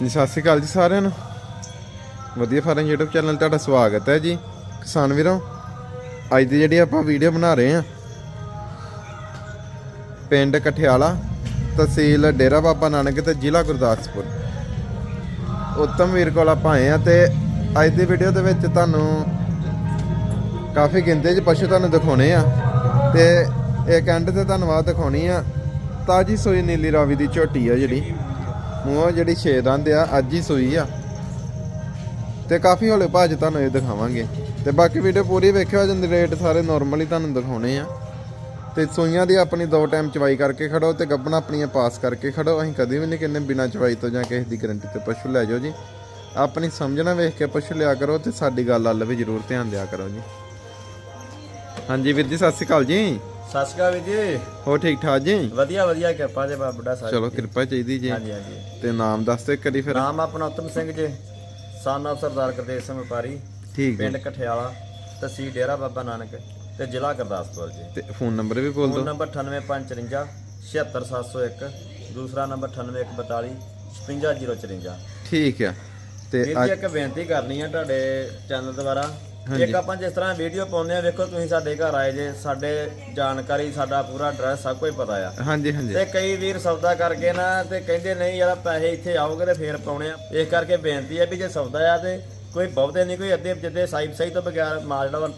ਜੀ, ਸਤਿ ਸ਼੍ਰੀ ਅਕਾਲ ਜੀ ਸਾਰਿਆਂ ਨੂੰ। ਵਧੀਆ ਫਾਰਮ YouTube ਚੈਨਲ ਤੁਹਾਡਾ ਸਵਾਗਤ ਹੈ ਜੀ। ਕਿਸਾਨ ਵੀਰੋ, ਅੱਜ ਦੀ ਜਿਹੜੀ ਆਪਾਂ ਵੀਡੀਓ ਬਣਾ ਰਹੇ ਹਾਂ, ਪਿੰਡ ਕਠਿਆਲਾ, ਤਹਿਸੀਲ ਡੇਰਾ ਬਾਬਾ ਨਾਨਕ ਤੇ ਜ਼ਿਲ੍ਹਾ ਗੁਰਦਾਸਪੁਰ। ਉੱਤਮ ਵੀਰ ਕੋਲ ਆਪਾਂ ਆਏ ਆ ਤੇ ਅੱਜ ਦੀ ਵੀਡੀਓ ਦੇ ਵਿੱਚ ਤੁਹਾਨੂੰ ਕਾਫੀ ਗਿਣਤੀ 'ਚ ਪਸ਼ੂ ਤੁਹਾਨੂੰ ਦਿਖਾਉਣੇ ਆ। ਤੇ ਇੱਕ ਐਂਡ ਤੇ ਧੰਨਵਾਦ ਦਿਖਾਉਣੀ ਆ। ਤਾਜੀ ਸੋਈ ਨੀਲੀ ਰਾਵੀ ਦੀ ਝੋਟੀ ਆ ਜਿਹੜੀ। ਮੂੰਹੋਂ ਜਿਹੜੀ ਛੇ ਦੰਦ ਆ, ਅੱਜ ਹੀ ਸੋਈ ਆ। ਤੇ ਕਾਫੀ ਹੌਲੇ ਭਾਜ ਤੁਹਾਨੂੰ ਇਹ ਦਿਖਾਵਾਂਗੇ। ਤੇ ਬਾਕੀ ਵੀਡੀਓ ਪੂਰੀ ਵੇਖਿਓ ਜਿੰਦੇ ਰੇਟ ਸਾਰੇ ਨਾਰਮਲੀ ਤੁਹਾਨੂੰ ਦਿਖਾਉਣੇ ਆ। ਤੇ ਸੋਈਆਂ ਦੀ ਆਪਣੀ ਦੋ ਟਾਈਮ ਚਵਾਈ ਕਰਕੇ ਖੜੋ ਤੇ ਗੱਬਣਾ ਆਪਣੀਆਂ ਪਾਸ ਕਰਕੇ ਖੜੋ। ਅਸੀਂ ਕਦੀ ਵੀ ਨਹੀਂ ਕਿੰਨੇ ਬਿਨਾ ਚਵਾਈ ਤੋਂ ਜਾਂ ਕਿਸੇ ਦੀ ਗਰੰਟੀ ਤੇ ਪਸ਼ੂ ਲੈ ਜਾਓ ਜੀ। ਆਪਣੀ ਸਮਝਣਾ ਵੇਖ ਕੇ ਪਸ਼ੂ ਲਿਆ ਕਰੋ ਤੇ ਸਾਡੀ ਗੱਲ ਵੱਲ ਵੀ ਜ਼ਰੂਰ ਧਿਆਨ ਦਿਆ ਕਰੋ ਜੀ। ਹਾਂਜੀ ਵੀਰ ਜੀ, ਸਤਿ ਸ਼੍ਰੀ ਅਕਾਲ ਜੀ। ਸਤਿ ਸ਼੍ਰੀ ਅਕਾਲ ਵੀਰ ਜੀ। ਹੋ ਠੀਕ ਠਾਕ ਜੀ? ਵਧੀਆ ਵਧੀਆ ਕਿਰਪਾ ਜੇ ਬਾਬਾ ਬੁੱਢਾ ਸਾਹਿਬ ਚਲੋ ਕਿਰਪਾ ਚਾਹੀਦੀ ਜੀ। ਹਾਂਜੀ ਹਾਂਜੀ। ਤੇ ਨਾਮ ਦੱਸ ਤੇ ਕਰੀ ਫਿਰ। ਨਾਮ ਆਪਣਾ ਉਤਮ ਸਿੰਘ ਜੀ। ਸਨ ਸਰਦਾਰ ਗੁਰਦੇਵ ਸਿੰਘ ਵਪਾਰੀ। ਠੀਕ ਪਿੰਡ ਕਠਿਆਲਾ ਤਹਿਸੀਲ ਡੇਰਾ ਬਾਬਾ ਨਾਨਕ ਤੇ ਜ਼ਿਲ੍ਹਾ ਗੁਰਦਾਸਪੁਰ ਜੀ। ਤੇ ਫੋਨ ਨੰਬਰ ਵੀ ਬੋਲ ਫੋਨ ਦਿਓ ਨੰਬਰ 98554 76701 ਦੂਸਰਾ ਨੰਬਰ 98142 55054 ਠੀਕ ਆ। ਤੇ ਵੀਰ ਜੀ ਇੱਕ ਬੇਨਤੀ ਕਰਨੀ ਆ ਤੁਹਾਡੇ ਚੈਨਲ ਦੁਆਰਾ। ਇੱਕ ਆਪਾਂ ਜਿਸ ਤਰ੍ਹਾਂ ਵੀਡੀਓ ਪਾਉਂਦੇ ਆ ਵੇਖੋ ਤੁਸੀਂ ਸਾਡੇ ਘਰ ਆਏ ਜੇ ਸਾਡੇ ਜਾਣਕਾਰੀ ਸਾਡਾ ਪੂਰਾ ਐਡਰੈਸ ਸਭ ਕੁਝ ਪਤਾ ਆ। ਹਾਂਜੀ ਹਾਂਜੀ। ਤੇ ਕਈ ਵੀਰ ਸੌਦਾ ਕਰਕੇ ਨਾ ਤੇ ਕਹਿੰਦੇ ਨਹੀਂ ਯਾਰ ਪੈਸੇ ਇੱਥੇ ਆਓਗੇ ਤੇ ਫੇਰ ਪਾਉਣੇ ਆ। ਇਸ ਕਰਕੇ ਬੇਨਤੀ ਹੈ ਵੀ ਜੇ ਸੌਦਾ ਆ ਤੇ ਕੋਈ ਬਹੁਤੇ ਨਹੀਂ ਕੋਈ ਅੱਧੇ ਜਿੱਦੇ ਸਾਈਬ ਸਹੀ ਤੋਂ ਬਗੈਰ ਮਾਲ ਜਿਹੜਾ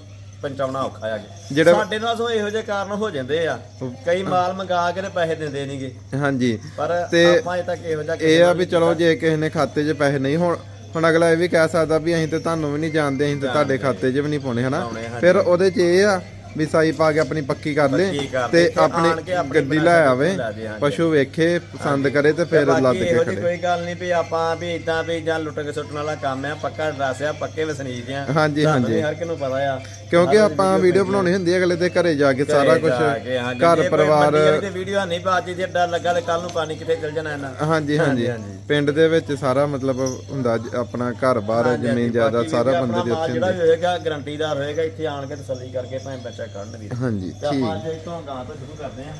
ਪਹੁੰਚਾਉਣਾ ਔਖਾ ਆ ਜਿਹੜਾ- ਸਾਡੇ ਨਾਲ ਸੋ ਇਹੋ ਜਿਹੇ ਕਾਰਨ ਹੋ ਜਾਂਦੇ ਆ। ਕਈ ਮਾਲ ਮੰਗਾ ਕੇ ਤੇ ਪੈਸੇ ਦਿੰਦੇ ਨਹੀਂਗੇ ਹਾਂਜੀ। ਪਰ ਆਪਾਂ ਅਜੇ ਤੱਕ ਇਹੋ ਜਿਹਾ ਇਹ ਆ ਵੀ ਚਲੋ ਜੇ ਕਿਸੇ ਨੇ ਖਾਤੇ 'ਚ ਪੈਸੇ ਨਹੀਂ ਹੁਣ ਹੁਣ ਅਗਲਾ ਇਹ ਵੀ ਕਹਿ ਸਕਦਾ ਵੀ ਅਸੀਂ ਤੇ ਤੁਹਾਨੂੰ ਵੀ ਨਹੀਂ ਜਾਣਦੇ ਅਸੀਂ ਤੇ ਤੁਹਾਡੇ ਖਾਤੇ 'ਚ ਵੀ ਨਹੀਂ ਪਾਉਣੇ ਹਨਾ। ਫਿਰ ਉਹਦੇ 'ਚ ਇਹ ਆ ਵੀ ਸਾਈ ਪਾ ਕੇ ਆਪਣੀ ਪੱਕੀ ਕਰ ਲੇ ਪੱਕੀ ਕਰ ਤੇ ਲੇ, ਤੇ ਆਣ ਕੇ ਆਪਣੀ ਆਪਣੀ ਗੱਡੀ ਲੈ ਆਵੇ ਲੈ ਦੇ, ਹਾਂਜੀ। ਪਸ਼ੂ ਵੇਖੇ ਪਸੰਦ ਕਰੇ ਤੇ ਫਿਰ ਲੱਦ ਬਾਕੀ ਕੇ ਇਹੋ ਜਿਹੀ ਖੜੇ। ਕੋਈ ਗੱਲ ਨਹੀਂ ਵੀ ਆਪਾਂ ਵੀ ਇਦਾਂ ਵੀ ਜਾਂ ਲੁੱਟ ਕੇ ਸੁੱਟਣ ਵਾਲਾ ਕੰਮ ਆ ਪੱਕਾ ਡਰੈਸ ਆ ਪੱਕੇ ਵਸਨੀਕ ਆ। ਹਾਂਜੀ, ਤੁਹਾਨੂੰ ਹਾਂਜੀ। ਵੀ ਹਰ ਕਿਨੂੰ ਪਤਾ ਆ। ਕਿਉਂਕਿ ਆਪਾਂ ਵੀਡੀਓ ਬਣਾਉਣੀ ਹੁੰਦੀ ਹੈ ਅਗਲੇ ਦੇ ਘਰੇ ਜਾ ਕੇ ਸਾਰਾ ਕੁਝ ਘਰ ਪਰਿਵਾਰ। ਤੇ ਵੀਡੀਓ ਨਹੀਂ ਬਾਜੀ ਜੇ ਡਰ ਲੱਗਾ ਤੇ ਕੱਲ ਨੂੰ ਪਾਣੀ ਕਿੱਥੇ ਚਲ ਜਾਣਾ ਇਹਨਾਂ ਹਾਂਜੀ ਹਾਂਜੀ। ਪਿੰਡ ਦੇ ਵਿੱਚ ਸਾਰਾ ਮਤਲਬ ਹੁੰਦਾ ਜ- ਆਪਣਾ ਘਰ-ਬਾਰ ਜ਼ਮੀਨ ਜਾਇਦਾਦ ਸਾਰਾ ਬੰਦੇ ਦੇ ਉੱਤੇ ਜਿਹੜਾ ਹੁੰਦੀ। ਵੀ ਹੋਏਗਾ ਗਰੰਟੀਦਾਰ ਹੋਏਗਾ ਇੱਥੇ ਆਣ ਕੇ ਤਸੱਲੀ ਕਰਕੇ ਭਾਵੇਂ ਬੱਚਾ ਕੱਢਣ ਵੀਰ। ਹਾਂਜੀ ਤੇ ਠੀਕ। ਆਪਾਂ ਅੱਜ ਇਤੋਂ ਗਾਂ ਤੋਂ ਸ਼ੁਰੂ ਕਰਦੇ ਆਂ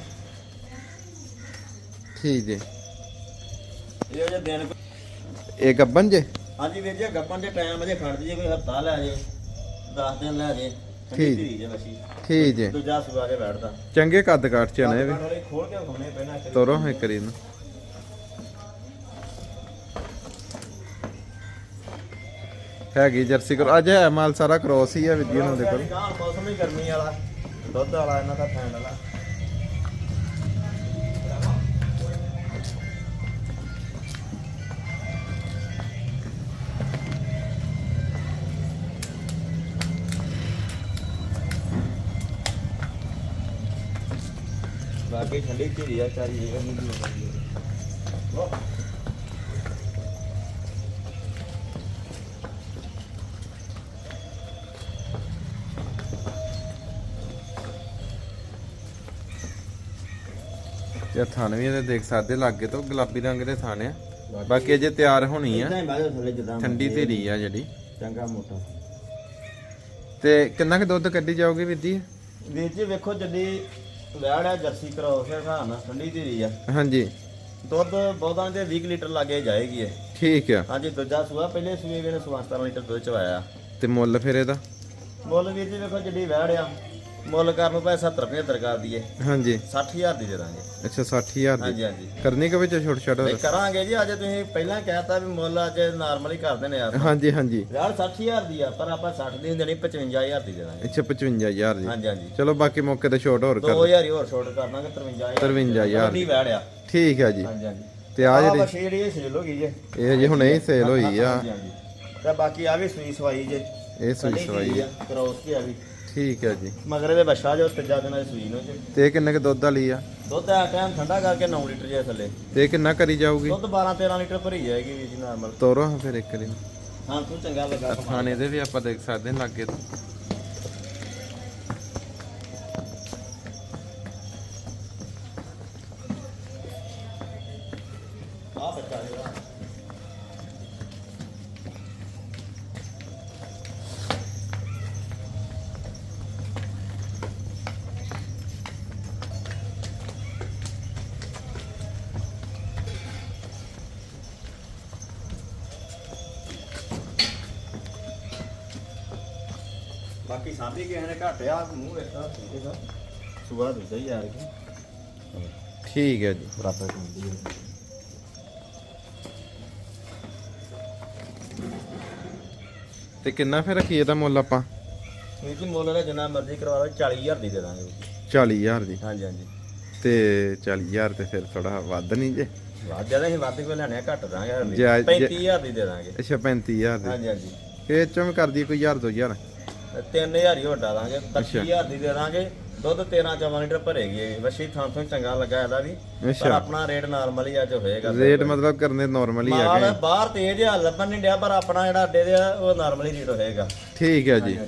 ਠੀਕ ਜੀ। ਇਹ ਜੇ ਦਿਨ ਇਹ ਗੱਬਨ ਜੇ? ਹਾਂਜੀ ਵੀਰ ਜੀ ਗੱਪਾਂ ਦੇ ਟਾਈਮ ਅਜੇ ਖੜ ਜੇ ਕੋਈ ਹਫਤਾ ਲੈ ਜੇ 10 ਦਿਨ ਲੈ ਜੇ ਠੀਕ। ਧੀਰੀ ਜੇ ਵਸੀ ਠੀਕ ਜੀ। ਦੂਜਾ ਸੁਬਾ ਕੇ ਬੈਠਦਾ। ਚੰਗੇ ਕੱਦ ਕਾਠ ਚ ਨੇ ਇਹ ਵੀ। ਨਾਲੇ ਖੋਲ ਕੇ ਘੁੰਮਣੇ ਪੈਣਾ ਇੱਕ ਤੋਰੋ ਹੈ ਕਰੀ ਨੂੰ ਹੈਗੀ ਜਰਸੀ ਕਰੋ। ਅੱਜ ਹੈ ਮਾਲ ਸਾਰਾ ਕ੍ਰੋਸ ਹੀ ਹੈ ਵਿਧੀ ਉਹਨਾਂ ਦੇ ਕੋਲ। ਗਾਂ ਮੌਸਮ ਹੀ ਗਰਮੀ ਵਾਲਾ। ਦੁੱਧ ਵਾਲਾ, ਇਹਨਾਂ ਦਾ ਫੈਂਡ ਵਾਲਾ। ਬਾਕੀ ਠੰਡੀ ਧੀਰੀ ਆ, ਚਾਰੀ ਇਹ ਨਹੀਂ ਦੀ ਤੇ ਥਣ ਵੀ ਇਹਦੇ ਦੇਖ ਸਕਦੇ ਲੱਗੇ ਤੋਂ ਗੁਲਾਬੀ ਰੰਗ ਦੇ ਥਣ ਆ। ਬਾਕੀ ਅਜੇ ਤਿਆਰ ਹੋਣੀ ਆ। ਹੀ ਠੰਡੀ ਧੀਰੀ ਆ ਜਿਹੜੀ। ਚੰਗਾ ਮੋਟਾ। ਤੇ ਕਿੰਨਾ ਕੁ ਦੁੱਧ ਕੱਢੀ ਜਾਓਗੇ ਵਿਧੀ ਵੀਰ ਜੀ ਵੇਖੋ ਵੈੜ ਆ ਜਰਸੀ ਕਰਾਉ ਹੈ ਹਿਸਾਬ ਨਾਲ ਠੰਡੀ ਧੀਰੀ ਆ। ਹਾਂਜੀ। ਦੁੱਧ ਬਹੁਤਾਂ ਦੇ 20 ਲੀਟਰ ਲੱਗੇ ਜਾਏਗੀ ਇਹ। ਠੀਕ ਆ। ਹਾਂਜੀ ਦੂਜਾ ਸੂਆ ਪਹਿਲੇ ਸੂਏ ਵੇਲੇ 17 ਲੀਟਰ ਦੁੱਧ ਚਵਾਇਆ ਤੇ ਮੁੱਲ ਫਿਰ ਇਹਦਾ? ਮੁੱਲ ਵੀਰ ਜੀ ਵੇਖੋ ਜੱਡੀ ਵੈੜ ਆ ਮੁੱਲ ਕਰਨ ਨੂੰ ਭਾਵੇਂ 70 75 ਕਰ ਦਈਏ। ਹਾਂਜੀ। 60000 ਦੀ ਦੇ ਦਾਂਗੇ। ਅੱਛਾ 60000 ਦੀ। ਹਾਂਜੀ ਹਾਂਜੀ। ਕਰਨੀ ਕਿ ਵਿੱਚ ਛੋਟ ਛੋਟ? ਤੇ ਕਰਾਂਗੇ ਜੀ ਅੱਜ ਤੁਸੀਂ ਪਹਿਲਾਂ ਕਹਿਤਾ ਵੀ ਮੁੱਲ ਅੱਜ ਨਾਰਮਲ ਹੀ ਕਰਦੇ ਨੇ ਯਾਰ ਹਾਂਜੀ ਹਾਂਜੀ। ਵੈੜ 60000 ਦੀ ਆ ਪਰ ਆਪਾਂ 60 ਦੀ ਨਹੀਂ ਦੇਣੀ 55000 ਦੀ ਦੇ ਦਾਂਗੇ। ਅੱਛਾ 55000 ਦੀ। ਹਾਂਜੀ ਹਾਂਜੀ। ਚਲੋ ਬਾਕੀ ਮੌਕੇ ਤੇ ਛੋਟ ਹੋਰ ਕਰ 2000 ਹੀ ਹੋਰ ਛੋਟ ਕਰ ਦਾਂਗੇ 53000 53000 ਦੀ। ਵੈੜ ਆ। ਠੀਕ ਹੈ ਜੀ। ਹਾਂਜੀ ਹਾਂਜੀ। ਤੇ ਆ ਆ ਜਿਹੜੀ ਬਸ ਜਿਹੜੀ ਇਹ ਸੇਲ ਹੋ ਗਈ ਜੇ। ਇਹ ਜੀ ਹੁਣ ਇਹ ਸੇਲ ਹੋਈ ਆ। ਹਾਂਜੀ ਹਾਂਜੀ। ਤੇ ਬਾਕੀ ਆ ਵੀ ਸੂਈ ਸਵਾਈ ਜੇ। ਇਹ ਸੂਈ ਸਵਾਈ ਆ। ਕਰੋਸ ਕੇ ਆ ਵੀ। ਠੀਕ ਹੈ ਜੀ। ਮਗਰ ਇਹਦੇ ਬੱਛਾ ਜੋ ਤੀਜਾ ਦਿਨ ਦੀ ਸੂਈ ਨੂੰ ਜੇ। ਤੇ ਕਿੰਨੇ ਕੁ ਦੁੱਧ ਵਾਲੀ ਆ? ਦੁੱਧ ਆ ਟਾਈਮ ਠੰਡਾ ਕਰਕੇ 9 ਲੀਟਰ ਜੇ ਥੱਲੇ। ਤੇ ਕਿੰਨਾ ਕਰੀ ਜਾਊਗੀ? ਦੁੱਧ 12 13 ਲੀਟਰ ਭਰੀ ਜਾਏਗੀ ਵੀ ਜੀ ਨਾਰਮਲ ਤੋਰੋ ਹਾਂ ਫਿਰ ਇੱਕ ਵਾਰੀ। ਹਾਂ ਤੂੰ ਚੰਗਾ ਲੱਗਾ। ਥਾਣੇ ਦੇ ਵੀ ਆਪਾਂ ਦੇਖ ਸਕਦੇ ਹਾਂ ਲਾਗੇ। ਬਾਕੀ ਸਾਂਭੀ ਕਿਸੇ ਨੇ ਘਟਿਆ ਮੂੰਹ ਵੇਖਦਾ ਠੀਕ ਹੈ ਸੁਬਾ ਦੁੱਧ ਹੀ ਯਾਰ ਕਿ। ਠੀਕ ਹੈ ਜੀ। ਬਰਾਬਰ ਹੁੰਦੀ ਹੈ। ਤੇ ਕਿੰਨਾ ਫਿਰ ਰੱਖੀਏ ਦਾ ਮੁੱਲ ਆਪਾਂ? ਇਹ ਜੀ ਮੁੱਲ ਦਾ ਜਿੰਨਾ ਮਰਜ਼ੀ ਕਰਵਾ ਲਓ 40000 ਦੀ ਦੇ ਦਾਂਗੇ। ਵੀਰ ਜੀ। 40000 ਦੀ? ਹਾਂਜੀ ਹਾਂਜੀ। ਤੇ 40000 ਤੇ ਫਿਰ ਥੋੜਾ ਵੱਧ ਨਹੀਂ ਜੇ? ਵੱਧ ਜ਼ਿਆਦਾ ਅਸੀਂ ਵੱਧ ਕੋਈ ਲੈਣੇ ਘੱਟ ਦਾਂਗੇ ਹਰ ਵੀਰ। ਜਾਇਜ਼- 35000 ਦੀ ਦੇ ਦਾਂਗੇ। ਅੱਛਾ 35000 ਦੀ। ਹਾਂਜੀ ਹਾਂਜੀ। ਇਹ ਚੋਂ ਵੀ ਕਰ ਦਈਏ ਕੋਈ 1000 2000 ਤੇ 3000 ਹੀ ਵੱਡਾ ਦਾਂਗੇ 35000 ਦੀ ਦੇ ਦਾਂਗੇ। ਦੁੱਧ 13 14 ਲੀਟਰ ਭਰੇਗੀ ਇਹ। ਵਸ਼ੀ ਥਾਂ ਤੋਂ ਚੰਗਾ ਲੱਗਾ ਇਹਦਾ ਵੀ। ਪਰ ਅੱਛਾ। ਆਪਣਾ ਰੇਟ ਨਾਰਮਲ ਹੀ ਅੱਜ ਹੋਏਗਾ। ਰੇਟ ਮਤਲਬ ਕਰਨੇ ਨਾਰਮਲ ਹੀ ਆ ਮਾਲ ਗਏ ਬਾਹਰ ਤੇਜ਼ ਆ ਲੱਭਣ ਨਹੀਂ ਡਿਆ ਪਰ ਆਪਣਾ ਜਿਹੜਾ ਅੱਡੇ ਦੇ ਆ ਉਹ ਨਾਰਮਲ ਹੀ ਰੇਟ ਹੋਏਗਾ। ਠੀਕ ਹੈ ਜੀ।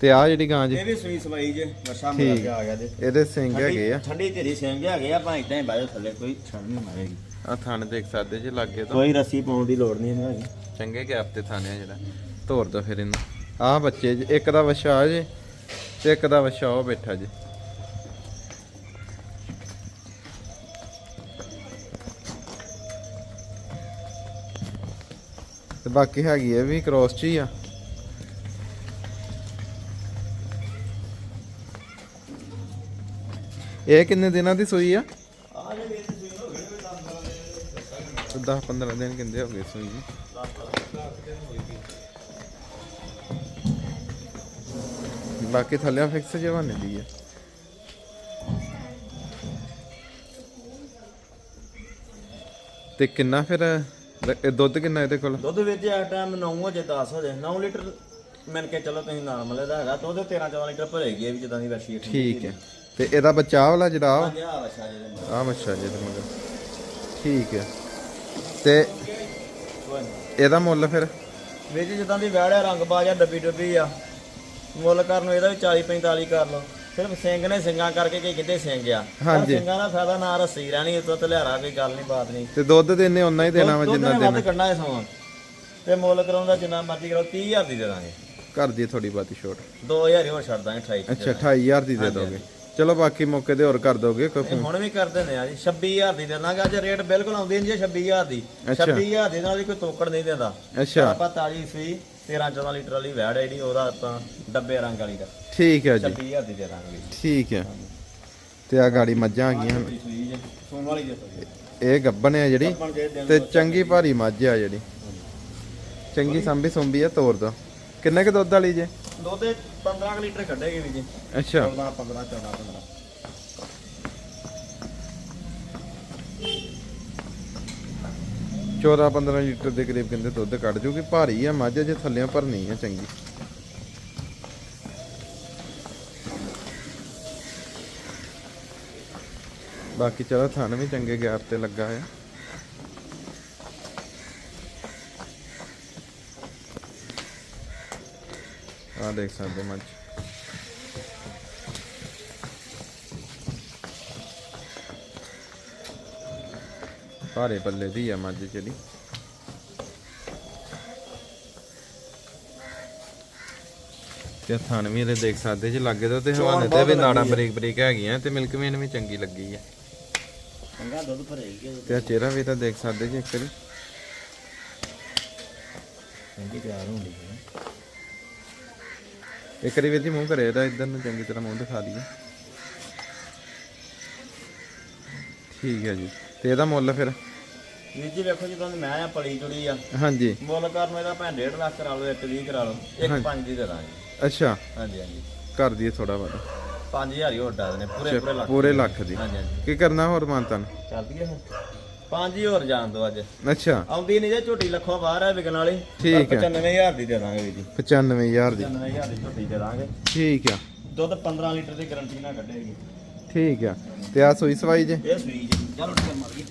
ਤੇ ਆ ਜਿਹੜੀ ਗਾਂ ਜੀ। ਇਹ ਵੀ ਸੂਈ ਸਵਾਈ ਜੇ ਨਸ਼ਾ ਮਿਲ ਗਿਆ ਆ ਗਿਆ ਜੇ। ਇਹਦੇ ਸਿੰਘ ਹੈਗੇ ਆ। ਠੰਡੀ ਧੀਰੀ ਸਿੰਘ ਹੈਗੇ ਆ ਆਪਾਂ ਇਦਾਂ ਹੀ ਬਾਜੋ ਥੱਲੇ ਕੋਈ ਛੜ ਨਹੀਂ ਮਾਰੇਗੀ। ਆ ਥਣ ਦੇਖ ਸਕਦੇ ਜੇ ਲੱਗੇ ਤਾਂ। ਕੋਈ ਰੱਸੀ ਪਾਉਣ ਦੀ ਲੋੜ ਨਹੀਂ ਚੰਗੇ ਗੈਪ ਤੇ ਥਾਣੇ ਆ ਜਿਹੜਾ। ਤੋਰ ਦੋ ਫਿਰ ਇਹਨੂੰ। ਆ ਬੱਚੇ ਜੀ, ਇੱਕ ਦਾ ਵਛਾ ਆ ਜੇ ਤੇ ਇੱਕ ਦਾ ਵਛਾ ਉਹ ਬੈਠਾ ਜੀ। ਤੇ ਬਾਕੀ ਹੈਗੀ ਇਹ ਵੀ ਕ੍ਰੋਸ ਚ ਹੀ ਆ। ਇਹ ਕਿੰਨੇ ਦਿਨਾਂ ਦੀ ਸੂਈ ਆ? ਆ ਜੇ ਵੀ ਸੂਈ ਹੋ ਗਈ 10 15 ਦਿਨ ਕਹਿੰਦੇ ਹੋ ਗਏ ਸੂਈ ਨੂੰ। ਬਾਕੀ ਥੱਲੇ ਫਿਕਸ ਜਵਾਨੇ ਦੀ ਆ। ਤੇ ਕਿੰਨਾ ਫਿਰ ਇਹ ਦੁੱਧ ਕਿੰਨਾ ਇਹਦੇ ਕੋਲ? ਦੁੱਧ ਵਿੱਚ ਆ ਟਾਈਮ 9 ਵਜੇ 10 ਵਜੇ 9 ਲੀਟਰ ਮਿਲ ਕੇ ਚਲੋ ਤੁਸੀਂ ਨਾਰਮਲ ਇਹਦਾ ਹੈਗਾ ਦੁੱਧ 13 14 ਲੀਟਰ ਭਰੇਗੀ ਇਹ ਵੀ ਜਿੱਦਾਂ ਦੀ ਵਰਸ਼ੀ ਹੈ। ਠੀਕ ਹੈ। ਤੇ ਇਹਦਾ ਬੱਚਾ ਵਾਲਾ ਜਿਹੜਾ ਆ ਹਾਂਜੀ ਆ ਵਸ਼ਾ ਜੇ ਆ ਮੱਛਾ ਜੀ ਤੇ ਮਗਰ ਠੀਕ ਹੈ। ਤੇ ਇਹਦਾ ਮੁੱਲ ਫਿਰ? ਵਿੱਚ ਜਿੱਦਾਂ ਦੀ ਵੈੜ ਰੰਗ ਬਾਜਾ ਡੱਬੀ ਡੱਬੀ ਆ। ਮੁੱਲ ਕਰਨ ਨੂੰ ਇਹਦਾ ਵੀ 40 45 ਕਰ ਲਓ। ਸਿਰਫ ਸਿੰਘ ਨੇ ਸਿੰਘਾਂ ਕਰਕੇ ਕੀ ਕਿਤੇ ਸਿੰਘ ਆ। ਪਰ ਹਾਂਜੀ। ਸਿੰਘਾਂ ਦਾ ਫਾਇਦਾ ਨਾ ਰੱਸੀ ਰਹਿਣੀ ਉਤੋਂ ਤੇ ਲਿਆਰਾ ਕੋਈ ਗੱਲ ਨਹੀਂ ਬਾਤ ਨਹੀਂ। ਤੇ ਦੁੱਧ ਤੇ ਇਹਨੇ ਉਨਾ ਹੀ ਦੇਣਾ ਵਾ ਜਿੰਨਾ ਦੇਣਾ ਵੱਧ ਕੱਢਣਾ ਹੈ ਸਮਾਂ ਤੇ ਮੁੱਲ ਕਰਾਉਂਦਾ ਜਿੰਨਾ ਮਰਜ਼ੀ ਕਰੋ 30000 ਦੀ ਦੇ ਦਾਂਗੇ। ਕਰ ਦੀ ਥੋੜੀ ਬਾਤੀ ਛੋਟ। 2000 ਹੀ ਹੋਰ ਛੱਡ ਦਾਂਗੇ 28 ਚ। ਅੱਛਾ 28000 ਦੀ ਦੇ ਦੋਗੇ। ਚਲੋ ਬਾਕੀ ਮੌਕੇ ਤੇ ਹੋਰ ਕਰ ਦੋਗੇ ਕੋਈ ਹੁਣ ਵੀ ਕਰਦੇ ਨੇ ਆ ਜੀ 26000 ਦੀ ਦੇ ਦਾਂਗੇ। ਅੱਜ ਰੇਟ ਬਿਲਕੁਲ ਆਉਂਦੀ ਨਹੀਂ ਜੀ 26000 ਦੀ। ਅੱਛਾ। 26000 ਦੀ ਨਾਲ ਵੀ ਕੋਈ ਤੋਕੜ ਨਹੀਂ ਦਿੰਦਾ। ਅੱਛਾ। ਆਪਾਂ ਤਾਜੀ ਸੂਈ 13 14 ਲੀਟਰ ਵਾਲੀ ਵੈੜ ਹੈ ਜਿਹੜੀ ਉਹਦਾ ਆਪਾਂ ਡੱਬੇ ਰੰਗ ਵਾਲੀ ਦਾ। ਠੀਕ ਹੈ ਜੀ। 26000 ਦੀ ਦੇ ਦਾਂਗੇ। ਠੀਕ ਹੈ। ਤੇ ਆ ਗਾੜੀ ਮੱਝਾਂ ਆ ਗਈਆਂ। ਸੂਣ ਵਾਲੀ ਜੇ ਇਹ ਗੱਬਨ ਹੈ ਜਿਹੜੀ ਤੇ ਚੰਗੀ ਭਾਰੀ ਮੱਝ ਆ ਜਿਹੜੀ। ਚੰਗੀ ਸੰਭੀ ਸੁੰਭੀ ਆ ਤੋਰ ਦੋ। ਕਿੰਨੇ ਕੁ ਦੁੱਧ ਵਾਲੀ ਜੇ? ਦੁੱਧ 15 ਕੁ ਲੀਟਰ ਕੱਢੇਗੀ ਵੀ ਜੀ। ਅੱਛਾ। 14 15 14 15 14 15 ਲੀਟਰ ਦੇ ਕਰੀਬ ਕਹਿੰਦੇ ਦੁੱਧ ਕੱਢ ਜੂਗੀ। ਭਾਰੀ ਆ, ਮੱਝ ਜੇ ਥੱਲਿਆਂ ਭਰਨੀ ਆ, ਚੰਗੀ। ਬਾਕੀ ਚਲੋ, ਥਣ ਵੀ ਚੰਗੇ ਗੈਪ ਤੇ ਲੱਗਾ ਆ। ਆ ਦੇਖ ਸਕਦੇ ਮੱਝ। ਭਾਰੇ ਪੱਲੇ ਦੀ ਆ ਮੱਝ ਜਿਹੜੀ। ਤੇ ਥਣ ਵੀ ਇਹਦੇ ਦੇਖ ਸਕਦੇ ਜੇ ਲੱਗੇ ਤਾਂ ਤੇ ਹਵਾਨੇ ਤੇ ਵੀ ਨਾੜਾਂ ਬਰੀਕ ਬਰੀਕ ਹੈਗੀਆਂ ਤੇ ਮਿਲਕ ਮੇਨ ਵੀ ਚੰਗੀ ਲੱਗੀ ਆ। ਚੰਗਾ ਦੁੱਧ ਭਰੇਗੀ ਤੇ ਚਿਹਰਾ ਵੀ ਤਾਂ ਦੇਖ ਸਕਦੇ ਜੀ ਇੱਕ ਵਾਰੀ। ਚੰਗੀ ਤਿਆਰ ਹੁੰਦੀ ਹੈ ਇੱਕ ਵਾਰੀ ਜੀ ਮੂੰਹ ਕਰੇ ਇਹਦਾ ਇਧਰ ਨੂੰ ਚੰਗੀ ਤਰ੍ਹਾਂ ਮੂੰਹ ਦਿਖਾ ਦਈਏ। ਠੀਕ ਹੈ ਜੀ। ਤੇ ਇਹਦਾ ਮੁੱਲ ਫਿਰ? ਵੀਰ ਜੀ ਵੇਖੋ ਜੀ ਤੁਹਾਨੂੰ ਮੈਂ ਆ ਪਲੀ ਜੁੜੀ ਆ। ਹਾਂਜੀ। ਮੁੱਲ ਕਰਨ ਇਹਦਾ ਭਾਂ 1.5 ਲੱਖ ਕਰਾ ਲਓ 1 20 ਕਰਾ ਲਓ 1 5 ਦੀ ਦੇ ਦਾਂਗੇ। ਅੱਛਾ। ਹਾਂਜੀ ਹਾਂਜੀ। ਕਰ ਦਈਏ ਥੋੜਾ ਬਾਅਦ 5000 ਹੀ ਹੋਰ ਡਾ ਦੇਣੇ ਪੂਰੇ ਪੂਰੇ ਲੱਖ ਪੂਰੇ ਲੱਖ ਦੀ। ਹਾਂਜੀ ਹਾਂਜੀ। ਕੀ ਕਰਨਾ ਹੋਰ ਮਾਨਤਨ ਚੱਲ ਪਈਏ ਫਿਰ ਪੰਜ ਹੀ ਹੋਰ ਜਾਣ ਦੋ ਅੱਜ। ਅੱਛਾ। ਆਉਂਦੀ ਨਹੀਂ ਜੇ ਝੋਟੀ ਲੱਖੋਂ ਬਾਹਰ ਹੈ ਵਿਕਣ ਵਾਲੀ ਠੀਕ ਹੈ। 95000 ਦੀ ਦੇ ਦਾਂਗੇ ਵੀਰ ਜੀ। 95000 ਦੀ। 95000 ਦੀ ਝੋਟੀ ਦੇ ਦਾਂਗੇ। ਠੀਕ ਆ। ਦੁੱਧ 15 ਲੀਟਰ ਦੀ ਗਾਰੰਟੀ ਨਾਲ ਕੱਢੇਗੀ। ਠੀਕ ਆ। ਤੇ ਆ ਸੋਈ ਸਵਾਈ ਜੇ? ਇਹ ਸੂਈ ਜੀ। ਚਲੋ ਠੀਕ ਮਰ ਗਈ।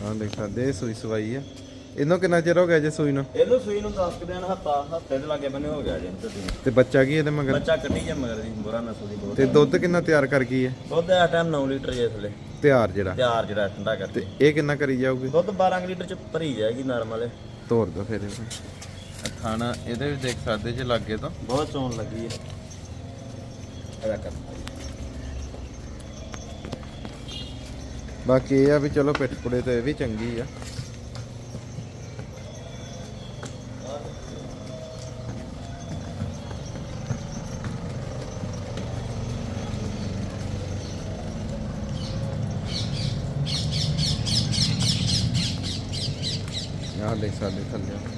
ਆ ਦੇਖ ਸਕਦੇ ਇਹ ਸੋਈ ਸਵਾਈ ਆ। ਇਹਨੂੰ ਕਿੰਨਾ ਚਿਰ ਹੋ ਗਿਆ ਜੇ ਸੂਈ ਨੂੰ? ਇਹਨੂੰ ਸੂਈ ਨੂੰ 10 ਦਿਨ ਹੱਤਾ ਹੱਤੇ ਦੇ ਲਾਗੇ ਬੰਨੇ ਹੋ ਗਿਆ ਜੀ। ਤੇ ਬੱਚਾ ਕੀ ਇਹਦੇ ਮਗਰ? ਬੱਚਾ ਕੱਢੀ ਜੇ ਮਗਰ ਦੀ ਬੁਰਾ ਨਸਲ ਦੀ ਬਹੁਤ। ਤੇ ਦੁੱਧ ਕਿੰਨਾ ਤਿਆਰ ਕਰ ਗਈ ਹੈ ਦੁੱਧ ਆ ਟਾਈਮ 9 ਲੀਟਰ ਜੇ ਥਲੇ। ਤਿਆਰ ਜਿਹੜਾ। ਤਿਆਰ ਜਿਹੜਾ ਠੰਡਾ ਤੇ ਕਰਕੇ। ਇਹ ਕਿੰਨਾ ਕਰੀ ਜਾਊਗੀ? ਦੁੱਧ 12 ਲੀਟਰ ਚ ਭਰੀ ਜਾਏਗੀ ਨਾਰਮਲ ਤੋਰ ਦੋ ਫਿਰ। ਇਹਨੂੰ ਖਾਣਾ ਇਹਦੇ ਵੀ ਦੇਖ ਸਕਦੇ ਜੇ ਲੱਗੇ ਤਾਂ। ਬਹੁਤ ਚੋਣ ਲੱਗੀ ਹੈ ਇਹਦਾ ਕਰ। ਬਾਕੀ ਇਹ ਆ ਵੀ ਚਲੋ ਪਿੱਠਪੁੜੇ ਤੇ ਇਹ ਵੀ ਚੰਗੀ ਆ। ਆ ਲੈ ਸਾਡੇ ਥੱਲੇ।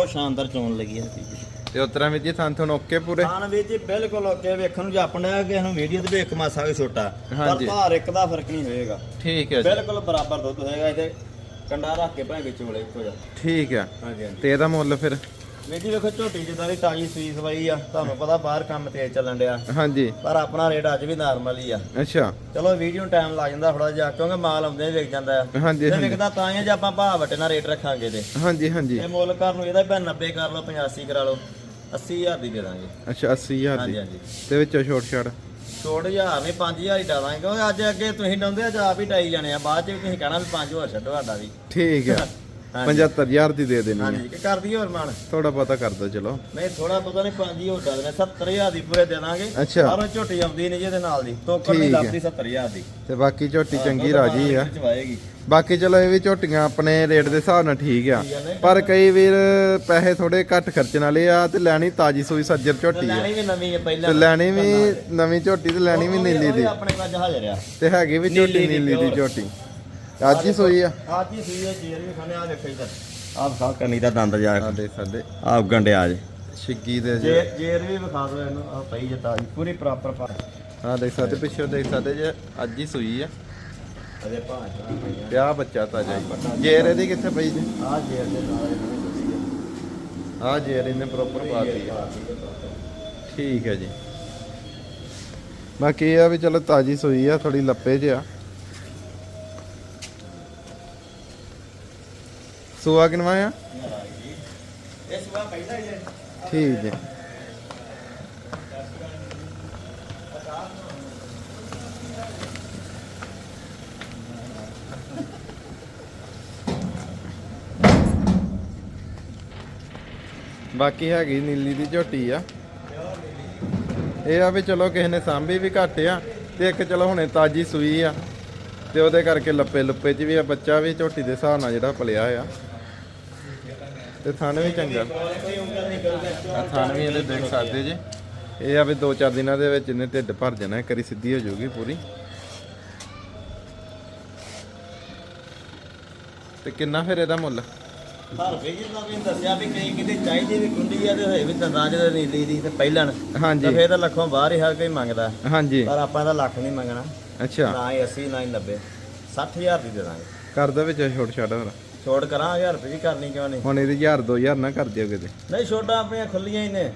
ਬਹੁਤ ਸ਼ਾਨਦਾਰ ਚੋਣ ਲੱਗੀ ਹੈ ਚੀਜ਼ ਤੇ ਉਤਰਾ ਵੀ ਜੀ ਥਾਂ ਤੁਹਾਨੂੰ ਓਕੇ ਪੂਰੇ? ਖਾਣ ਵੀ ਜੀ ਬਿਲਕੁਲ ਓਕੇ ਵੇਖਣ ਨੂੰ ਜਾਪਣਾ ਕਿ ਸਾਨੂੰ ਵੀਡੀਓ ਤੇ ਵੇਖ ਮਾਸਾ ਵੀ ਛੋਟਾ। ਪਰ। ਭਾਰ ਇੱਕ ਦਾ ਫ਼ਰਕ ਨਹੀਂ ਹੋਏਗਾ। ਠੀਕ ਹੈ ਜੀ। ਬਿਲਕੁਲ ਬਰਾਬਰ ਦੁੱਧ ਹੋਏਗਾ ਇਹਦੇ ਕੰਡਾ ਰੱਖ ਕੇ ਭਾਵੇਂ ਵਿੱਚ ਵਲੇ ਇੱਕੋ ਜਿਹਾ। ਠੀਕ ਆ। ਹਾਂਜੀ ਹਾਂਜੀ। ਤੇ ਇਹਦਾ ਮੁੱਲ ਫਿਰ? ਵੀਰ ਜੀ ਵੇਖੋ ਝੋਟੀ ਜਿੱਦਾਂ ਦੀ ਤਾਜੀ ਸੂਈ ਸਵਾਈ ਆ ਤੁਹਾਨੂੰ ਪਤਾ ਬਾਹਰ ਕੰਮ ਤੇਜ਼ ਚੱਲਣ ਡਿਆ। ਹਾਂਜੀ। ਪਰ ਆਪਣਾ ਰੇਟ ਅੱਜ ਵੀ ਨਾਰਮਲ ਹੀ ਆ। ਅੱਛਾ। ਚਲੋ ਵੀਡੀਓ ਨੂੰ ਟਾਈਮ ਲੱਗ ਜਾਂਦਾ ਥੋੜਾ ਜਿਹਾ ਕਿਉਂਕਿ ਮਾਲ ਆਉਂਦੇ ਵਿਕ ਜਾਂਦਾ ਆ। ਹਾਂਜੀ ਤੇ ਵਿਕਦਾ ਤਾਂ ਹੀ ਆ ਜੇ ਆਪਾਂ ਭਾਅ ਵਟੇ ਨਾਲ ਰੇਟ ਰੱਖਾਂਗੇ ਤੇ। ਹਾਂਜੀ ਹਾਂਜੀ। ਇਹ ਮੁੱਲ ਕਰਨ ਨੂੰ ਇਹਦਾ ਭਾਵੇਂ 90 ਕਰ ਲਓ 85 ਕਰਾ ਲਓ 80000 ਦੀ ਦੇ ਦਾਂਗੇ। ਅੱਛਾ 80000 ਹਾਂਜੀ ਦੀ। ਹਾਂਜੀ ਤੇ ਵਿੱਚੋਂ ਛੋਟ ਛਾੜ ਛੋੜ ਹਜ਼ਾਰ ਨਹੀਂ 5000 ਹੀ ਡਾਲਾਂਗੇ। ਕਿਉਂਕਿ ਅੱਜ ਅੱਗੇ ਤੁਸੀਂ ਡਾਉਂਦੇ ਅੱਜ ਆਪ ਹੀ ਟਾਈ ਜਾਣੇ ਆ। ਬਾਅਦ ਚ ਵੀ ਤੁਸੀਂ ਕਹਿਣਾ ਵੀ 5 ਹੋਰ ਛੱਡੋ ਸਾਡਾ ਵੀ। ਠੀਕ ਆ। 75000 ਦੀ ਦੇ ਦੇਣੀ ਹੈ। ਹਾਂਜੀ ਕਿ ਕਰਦੀ ਹੋਰ ਮਾਨ ਥੋੜਾ ਪਤਾ ਕਰ ਦੋ ਚਲੋ। ਨਹੀਂ ਥੋੜਾ ਪਤਾ ਨਹੀਂ 5 ਹੀ ਹੋਰ ਡਾਲ ਦੇਣੇ 70000 ਦੀ ਪੂਰੇ ਦੇ ਦਾਂਗੇ। ਅੱਛਾ। ਬਾਹਰੋਂ ਝੋਟੀ ਆਉਂਦੀ ਨਹੀਂ ਜਿਹਦੇ ਨਾਲ ਦੀ। ਤੋਕਰ ਨਹੀਂ ਠੀਕ ਹੈ। ਲੱਭਦੀ 70000 ਦੀ। ਤੇ ਬਾਕੀ ਝੋਟੀ ਚੰਗੀ ਰਾਜੀ ਆ। ਚਵਾਏਗੀ ਬਾਕੀ ਚਲੋ ਇਹ ਵੀ ਝੋਟੀਆਂ ਆਪਣੇ ਰੇਟ ਦੇ ਹਿਸਾਬ ਨਾਲ ਠੀਕ ਆ। ਪਰ ਕਈ ਵੀਰ ਪੈਸੇ ਥੋੜੇ ਘੱਟ ਖਰਚਣ ਵਾਲੇ ਆ ਤੇ ਲੈਣੀ ਤਾਜੀ ਸੂਈ ਸੱਜਰ ਝੋਟੀ ਆ। ਲੈਣੀ ਵੀ ਨਵੀਂ ਹੈ ਪਹਿਲਾਂ ਤੇ ਲੈਣੀ ਵੀ ਨਵੀਂ ਝੋਟੀ ਤੇ ਲੈਣੀ ਵੀ ਨੀਲੀ ਦੀ। ਆਪਣੇ ਕੋਲ ਜਹਾਜ਼ ਰਿਆ ਤੇ ਹੈਗੀ ਵੀ ਝੋਟੀ ਨੀਲੀ ਦੀ ਨੀਲੀ ਦੀ pure। ਝੋਟੀ। ਅੱਜ ਹੀ ਸੋਈ ਆ। ਅੱਜ ਹੀ ਸੂਈ ਹੈ ਜੇਰ ਵੀ ਖਾਣੇ ਆ ਦੇਖੋ ਇਧਰ। ਆਪ ਸਾਹ ਕਰਨੀ ਦਾ ਦੰਦ ਜਾ ਆ ਦੇ ਸਾਡੇ। ਆਪ ਗੰਡਿਆ ਜੇ। ਛਿੱਗੀ ਦੇ ਜੇ। ਜੇਰ ਵੀ ਵਿਖਾ ਦਿਓ ਇਹਨੂੰ ਆ ਪਈ ਜਤਾ ਜੀ ਪੂਰੀ ਪ੍ਰੋਪਰ ਪਾ। ਆ ਦੇਖ ਸਕਦੇ ਪਿੱਛੋਂ ਦੇਖ ਸਕਦੇ ਜੇ ਅੱਜ ਹੀ ਸੂਈ ਆ। ਅਜੇ ਭਾਂਚਾ ਤੇ ਆ ਬੱਚਾ ਤਾਜਾ ਹੀ। ਜੇਰ ਇਹਦੀ ਕਿੱਥੇ ਪਈ ਜੀ? ਆ ਜੇਰ ਦੇ ਨਾਲ ਇਹਨੂੰ ਦੱਸੀ ਹੈ ਆ। ਜੇਰ ਇਹਨੇ ਪ੍ਰੋਪਰ ਪਾਤੀ ਆ। ਠੀਕ ਹੈ ਜੀ। ਬਾਕੀ ਇਹ ਆ ਵੀ ਚਲੋ ਤਾਜੀ ਸੂਈ ਆ ਥੋੜੀ ਲੱਪੇ ਜਿਹਾ ਸੂਆ ਕਿਨਵਾ ਆ? ਇਸ ਵਾਰ ਪਹਿਲਾਂ ਹੀ ਹੈ ਠੀਕ ਹੈ। ਬਾਕੀ ਹੈਗੀ ਨੀਲੀ ਦੀ ਝੋਟੀ ਆ। ਇਹ ਆ ਵੀ ਚਲੋ ਕਿਸੇ ਨੇ ਸਾਂਭੀ ਵੀ ਘੱਟ ਆ ਤੇ ਇੱਕ ਚਲੋ ਹੁਣੇ ਤਾਜੀ ਸੂਈ ਆ ਤੇ ਉਹਦੇ ਕਰਕੇ ਲੱਪੇ ਲੁੱਪੇ ਚ ਵੀ ਆ, ਬੱਚਾ ਵੀ ਝੋਟੀ ਦੇ ਹਿਸਾਬ ਨਾਲ ਜਿਹੜਾ ਪਲਿਆ ਆ। ਤੇ ਥਣ ਵੀ ਚੰਗਾ। ਆ ਥਣ ਵੀ ਇਹਦੇ ਦੇਖ ਸਕਦੇ ਜੀ। ਇਹ ਆ ਵੀ 2-4 ਦਿਨਾਂ ਦੇ ਵਿੱਚ ਇਹਨੇ ਢਿੱਡ ਭਰ ਜਾਣਾ ਇੱਕ ਵਾਰੀ ਸਿੱਧੀ ਹੋ ਜਾਊਗੀ ਪੂਰੀ। ਤੇ ਕਿੰਨਾ ਫਿਰ ਇਹਦਾ ਮੁੱਲ? ਹਰ ਵੇ ਜਿੱਦਾਂ ਵੀ ਦੱਸਿਆ ਵੀ ਕਈ ਕਿਤੇ ਚਾਹੀਦੀ ਵੀ ਕੁੰਡੀ ਆ ਤੇ ਹੋਏ ਵੀ ਤਾਂ ਰਾਜ ਦੇ ਨੀਲੀ ਦੀ ਤੇ ਪਹਿਲਣ ਤਾਂ ਹਾਂਜੀ। ਫੇਰ ਤਾਂ ਲੱਖੋਂ ਬਾਹਰ ਹੀ ਹਰ ਕੋਈ ਮੰਗਦਾ। ਹਾਂਜੀ। ਪਰ ਆਪਾਂ ਤਾਂ ਲੱਖ ਨਹੀਂ ਮੰਗਣਾ। ਅੱਛਾ। ਨਾ ਹੀ 80 ਨਾ ਹੀ 90 60000 ਦੀ ਦੇ ਦਾਂਗੇ। ਕਰ ਦੋ ਵਿੱਚ ਛੋਟ ਛਾੜ ਹੋਰ ਛੋੜ ਕਰਾਂ 1000 ਰੁਪਏ ਦੀ ਕਰਨੀ ਕਿਉਂ ਨਹੀਂ? ਹੁਣ ਇਹਦੀ 1000 2000 ਨਾ ਕਰ ਦਿਓ ਕਿਤੇ। ਨਹੀਂ ਛੋਟਾਂ ਆਪਣੀਆਂ ਖੁੱਲੀਆਂ ਹੀ ਨੇ।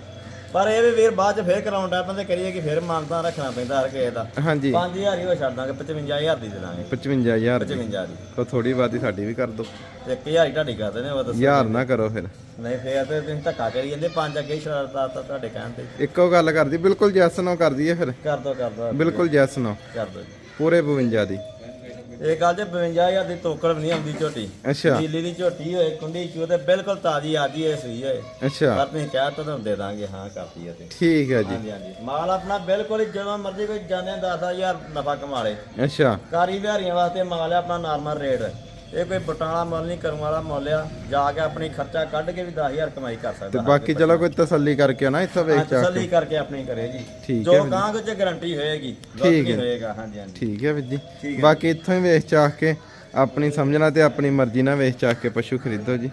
ਪਰ ਇਹ ਵੀ ਵੀਰ ਬਾਅਦ ਚ ਫੇਰ ਕਰਾਉਣ ਦਾ ਬੰਦੇ ਕਰੀਏ ਕਿ ਫੇਰ ਮਾਨਤਾ ਰੱਖਣਾ ਪੈਂਦਾ ਹਰ ਕਿਸੇ ਦਾ। ਹਾਂਜੀ। 5000 ਹੀ ਉਹ ਛੱਡ ਦਾਂਗੇ 55000 ਦੀ ਦੇ ਦਾਂਗੇ। 55000 ਦੀ। 55000 ਦੀ। ਕੋ ਥੋੜੀ ਬਾਤੀ ਸਾਡੀ ਵੀ ਕਰ ਦੋ ਤੇ 1000 ਹੀ ਢਾਡੀ ਕਰਦੇ ਨੇ ਉਹ ਦੱਸੋ ਯਾਰ ਨਾ ਕਰੋ ਫਿਰ। ਨਹੀਂ ਫੇਰ ਤੇ ਤੁਸੀਂ ਧੱਕਾ ਕਰੀ ਜਾਂਦੇ ਪੰਜ ਅੱਗੇ ਹੀ ਸ਼ਰਾਰਤ ਆ ਤੁਹਾਡੇ ਕਹਿਣ ਤੇ। ਇੱਕੋ ਗੱਲ ਕਰਦੀ ਬਿਲਕੁਲ ਜੈਸ ਨੋ ਕਰ ਦਈਏ ਫਿਰ। ਕਰ ਦੋ ਕਰ ਦੋ। ਬਿਲਕੁਲ ਜੈਸ ਨੋ ਕਰ ਦੋ ਪੂਰੇ 52 ਦੀ। ਇਹ ਗੱਲ ਜੇ 52000 ਦੀ ਤੋਕੜ ਵੀ ਨਹੀਂ ਆਉਂਦੀ ਝੋਟੀ। ਅੱਛਾ। ਨੀਲੀ ਦੀ ਝੋਟੀ ਹੋਏ ਕੁੰਡੀ ਚੂ ਤੇ ਬਿਲਕੁਲ ਤਾਜ਼ੀ ਆਜੀ ਇਹ ਸਹੀ ਹੋਏ। ਅੱਛਾ। ਪਰ ਤੁਸੀਂ ਕਹਿ ਤਾਂ ਤੁਹਾਨੂੰ ਦੇ ਦਾਂਗੇ ਹਾਂ ਕਰਤੀ ਹੈ ਤੇ। ਠੀਕ ਹੈ ਜੀ। ਹਾਂਜੀ ਹਾਂਜੀ। ਮਾਲ ਆਪਣਾ ਬਿਲਕੁਲ ਹੀ ਜਦੋਂ ਮਰਜ਼ੀ ਕੋਈ ਜਾਂਦੇ 10000 ਨਫਾ ਕਮਾ ਲੇ। ਅੱਛਾ। ਕਾਰੀ ਵਿਹਾਰੀਆਂ ਵਾਸਤੇ ਮਾਲ ਹੈ ਆਪਣਾ ਨਾਰਮਲ ਰੇਟ ਇਹ ਕੋਈ ਬਟਾਲਾ ਮੁੱਲ ਨਹੀਂ ਕਰਮ ਵਾਲਾ ਮੁੱਲ ਆ। ਜਾ ਕੇ ਆਪਣੀ ਖਰਚਾ ਕੱਢ ਕੇ ਵੀ 10000 ਕਮਾਈ ਕਰ ਤੇ ਸਕਦਾ ਬਾਕੀ ਚਲੋ ਕੋਈ ਤਸੱਲੀ ਕਰਕੇ ਨਾ ਇੱਥੋਂ ਵੇਚ ਚਾ ਤਸੱਲੀ ਕਰਕੇ ਆਪਣੀ ਕਰੇ ਜੀ। ਜੋ ਹੈ ਵੀਰ ਗਾਂਗ ਚ ਗਾਰੰਟੀ ਹੋਏਗੀ ਠੀਕ ਹੈ। ਹੋਏਗਾ ਹਾਂਜੀ ਹਾਂਜੀ। ਠੀਕ ਹੈ ਵੀਰ ਜੀ। ਬਾਕੀ ਇੱਥੋਂ ਹੀ ਵੇਚ ਚਾਹ ਕੇ ਆਪਣੀ ਸਮਝਣਾ ਤੇ ਆਪਣੀ ਮਰਜ਼ੀ ਨਾਲ ਵੇਚ ਚਾਹ ਕੇ ਪਸ਼ੂ ਖਰੀਦੋ ਜੀ।